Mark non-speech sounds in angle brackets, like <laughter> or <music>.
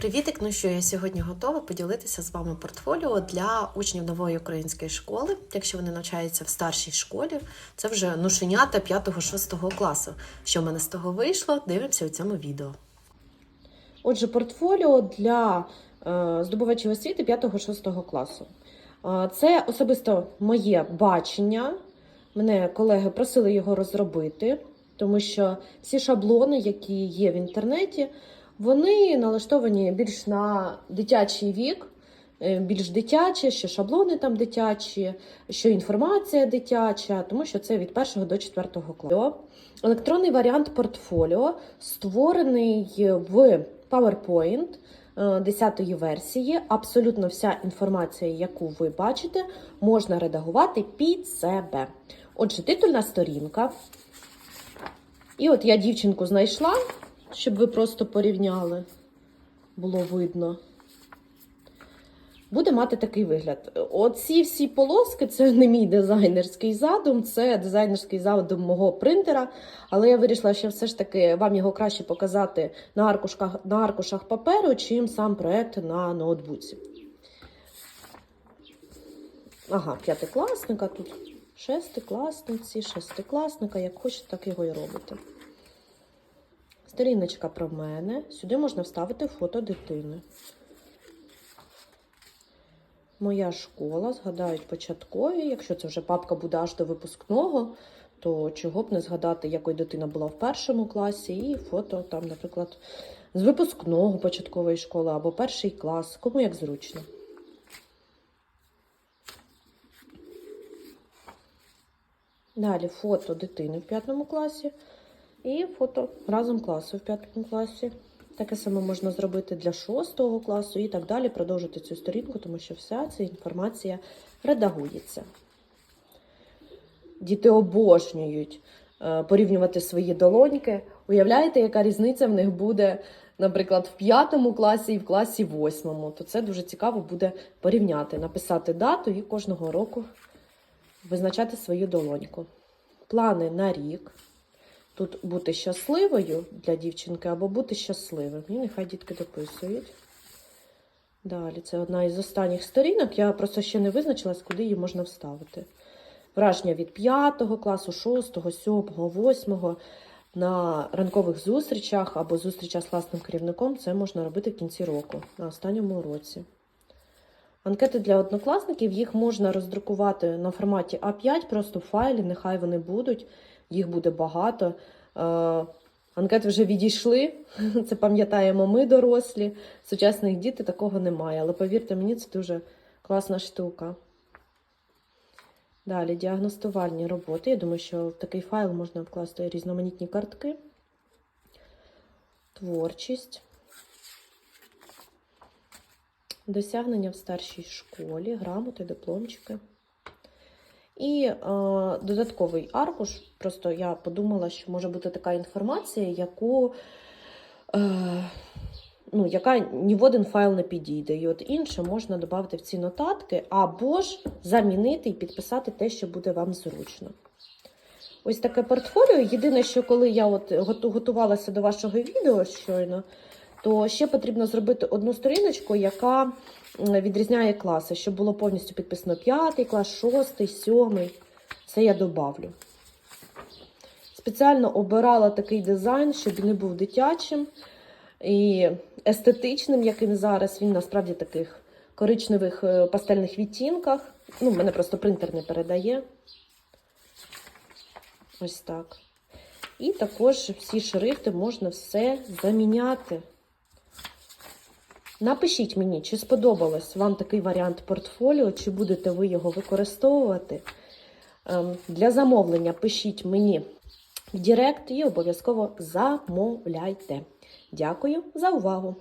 Привітик! Ну що я сьогодні готова поділитися з вами портфоліо для учнів нової української школи. Якщо вони навчаються в старшій школі, це вже ношенята 5-6 класу. Що в мене з того вийшло, дивимося у цьому відео. Отже, портфоліо для е, здобувачів освіти 5-6 класу. Е, Це особисто моє бачення. Мене колеги просили його розробити, тому що всі шаблони, які є в інтернеті, вони налаштовані більш на дитячий вік, е, більш дитячі, що шаблони там дитячі, що інформація дитяча, тому що це від 1 до 4 класу. Електронний варіант портфоліо створений в PowerPoint 10 версії. Абсолютно вся інформація, яку ви бачите, можна редагувати під себе. Отже, титульна сторінка. І от я дівчинку знайшла, щоб ви просто порівняли, було видно. Буде мати такий вигляд. Оці всі полоски це не мій дизайнерський задум, це дизайнерський задум мого принтера. Але я вирішила, що все ж таки вам його краще показати на аркушках, на аркушах паперу, чим сам проект на ноутбуці. Ага, п'ятикласника тут. Шестикласниці, шестикласника, як хочете, так його і робите. Сторіночка про мене. Сюди можна вставити фото дитини. Моя школа, згадають початкові. Якщо це вже папка буде аж до випускного, то чого б не згадати, якою дитина була в першому класі, і фото там, наприклад, з випускного початкової школи або перший клас, кому як зручно. Далі фото дитини в п'ятому класі і фото разом класу в п'ятому класі. Таке саме можна зробити для шостого класу і так далі. Продовжити цю сторінку, тому що вся ця інформація редагується. Діти обожнюють е, порівнювати свої долоньки. Уявляєте, яка різниця в них буде, наприклад, в п'ятому класі і в класі восьмому. То це дуже цікаво буде порівняти, написати дату і кожного року визначати свою долоньку. Плани на рік. Тут бути щасливою для дівчинки або бути щасливим. І нехай дітки дописують. Далі, це одна із останніх сторінок. Я просто ще не визначилась, куди її можна вставити. Враження від 5 класу, 6, 7, 8 на ранкових зустрічах або зустрічах з класним керівником це можна робити в кінці року, на останньому уроці. Анкети для однокласників їх можна роздрукувати на форматі А5, просто в файлі, нехай вони будуть, їх буде багато. Е, Анкети вже відійшли, <laughs> це пам'ятаємо ми, дорослі. Сучасних дітей такого немає. Але повірте мені, це дуже класна штука. Далі діагностувальні роботи. Я думаю, що в такий файл можна вкласти різноманітні картки. Творчість. Досягнення в старшій школі, грамоти, дипломчики. І е, додатковий аркуш. Просто я подумала, що може бути така інформація, яку, е, ну, яка ні в один файл не підійде. І от інше можна додати в ці нотатки, або ж замінити і підписати те, що буде вам зручно. Ось таке портфоліо. Єдине, що коли я от готувалася до вашого відео щойно, то ще потрібно зробити одну сторіночку, яка відрізняє класи, щоб було повністю підписано 5 клас, 6, 7. Це я добавлю. Спеціально обирала такий дизайн, щоб не був дитячим і естетичним, яким зараз. Він насправді таких коричневих е, пастельних відтінках. Ну, мене просто принтер не передає. Ось так. І також всі шрифти можна все заміняти. Напишіть мені, чи сподобалось вам такий варіант портфоліо, чи будете ви його використовувати. Ем, Для замовлення пишіть мені в Директ і обов'язково замовляйте. Дякую за увагу!